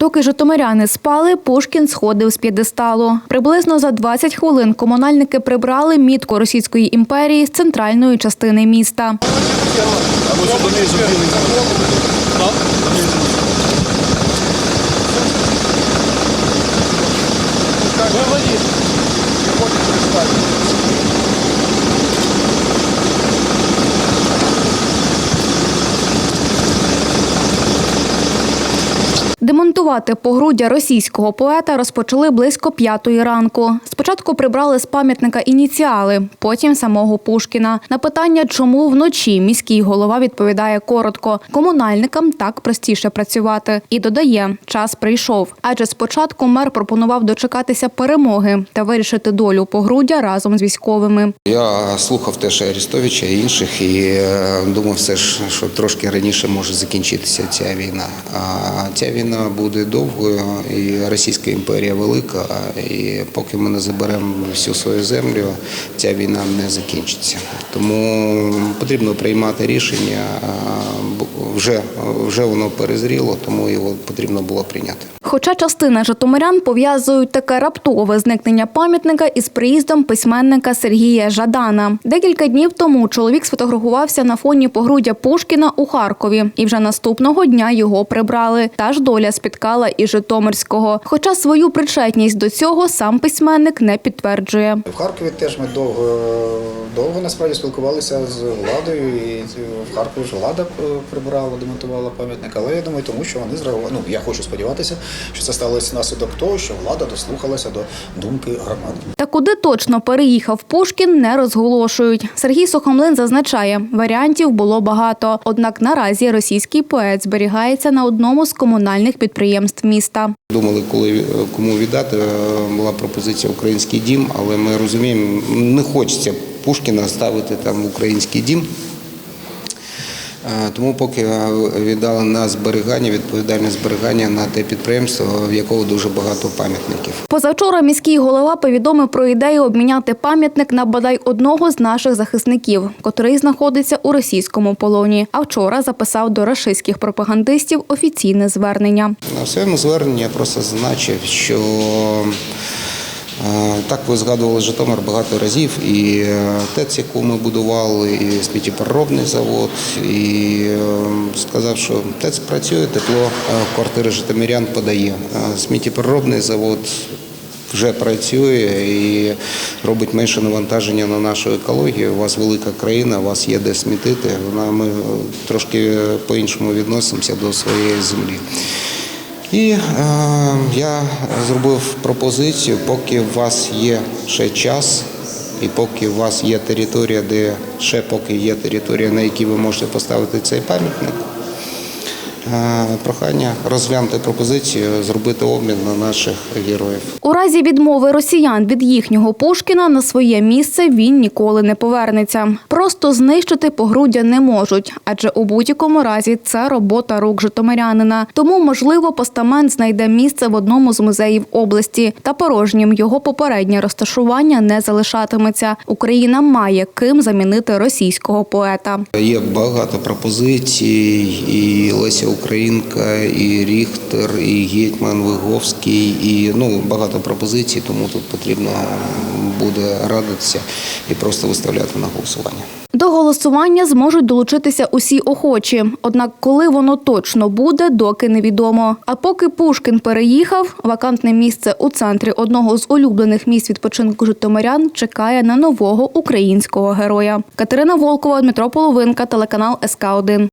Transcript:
Доки житомиряни спали, Пушкін сходив з п'єдесталу. Приблизно за 20 хвилин комунальники прибрали мітку Російської імперії з центральної частини міста. Демонтувати погруддя російського поета розпочали близько п'ятої ранку. Спочатку прибрали з пам'ятника ініціали, потім самого Пушкіна. На питання, чому вночі міський голова відповідає коротко: комунальникам так простіше працювати. І додає, час прийшов. Адже спочатку мер пропонував дочекатися перемоги та вирішити долю погруддя разом з військовими. Я слухав теж Арестовича і інших, і е, думав все ж, що трошки раніше може закінчитися ця війна. А ця війна буде довгою, і Російська імперія велика. І поки ми не заберемо всю свою землю, ця війна не закінчиться. Тому потрібно приймати рішення. Вже, вже воно перезріло, тому його потрібно було прийняти. Хоча частина житомирян пов'язують таке раптове зникнення пам'ятника із приїздом письменника Сергія Жадана. Декілька днів тому чоловік сфотографувався на фоні погруддя Пушкіна у Харкові, і вже наступного дня його прибрали. Та ж доля спіткала і Житомирського. Хоча свою причетність до цього сам письменник не підтверджує. В Харкові теж ми довго, довго насправді спілкувалися з владою, і в Харкові ж влада е, прибирала, демонтувала пам'ятник. Але я думаю, тому що вони зреагували. Ну я хочу сподіватися, що це сталося наслідок того, що влада дослухалася до думки громади. Та куди точно переїхав Пушкін, не розголошують. Сергій Сухомлин зазначає, варіантів було багато. Однак наразі російський поет зберігається на одному з комунальних підприємств міста. Думали, коли е, кому віддати. Е, Була пропозиція Український дім, але ми розуміємо, не хочеться Пушкіна ставити там український дім. Е, Тому поки е, віддали на зберігання, відповідальне зберігання на те підприємство, в якого дуже багато пам'ятників. Позавчора міський голова повідомив про ідею обміняти пам'ятник на бодай одного з наших захисників, котрий знаходиться у російському полоні. А вчора записав до рашистських пропагандистів офіційне звернення. На своєму зверненні я просто зазначив, що так ви згадували Житомир багато разів, і е, ТЕЦ, яку ми будували, і сміттєпереробний завод, і е, сказав, що ТЕЦ працює, тепло е, в квартири житомирян подає. Е, Сміттєпереробний завод вже працює і робить менше навантаження на нашу екологію. У вас велика країна, у вас є де смітити. Вона ми е, трошки по-іншому відносимося до своєї землі. І е, я зробив пропозицію, поки у вас є ще час, і поки у вас є територія, де ще поки є територія, на якій ви можете поставити цей пам'ятник. Е, Прохання розглянути пропозицію, зробити обмін на наших героїв. У разі відмови росіян від їхнього Пушкіна на своє місце він ніколи не повернеться. Просто знищити погруддя не можуть, адже у будь-якому разі це робота рук житомирянина. Тому, можливо, постамент знайде місце в одному з музеїв області. Та порожнім його попереднє розташування не залишатиметься. Україна має ким замінити російського поета. Є багато пропозицій, і Леся Українка, і Ріхтер, і Гетьман Виговський, і ну багато пропозицій, тому тут потрібно буде радитися і просто виставляти на голосування. До голосування зможуть долучитися усі охочі. Однак, коли воно точно буде, доки невідомо. А поки Пушкін переїхав, вакантне місце у центрі одного з улюблених місць відпочинку житомирян чекає на нового українського героя. Катерина Волкова, Дмитро Половинка, телеканал СК 1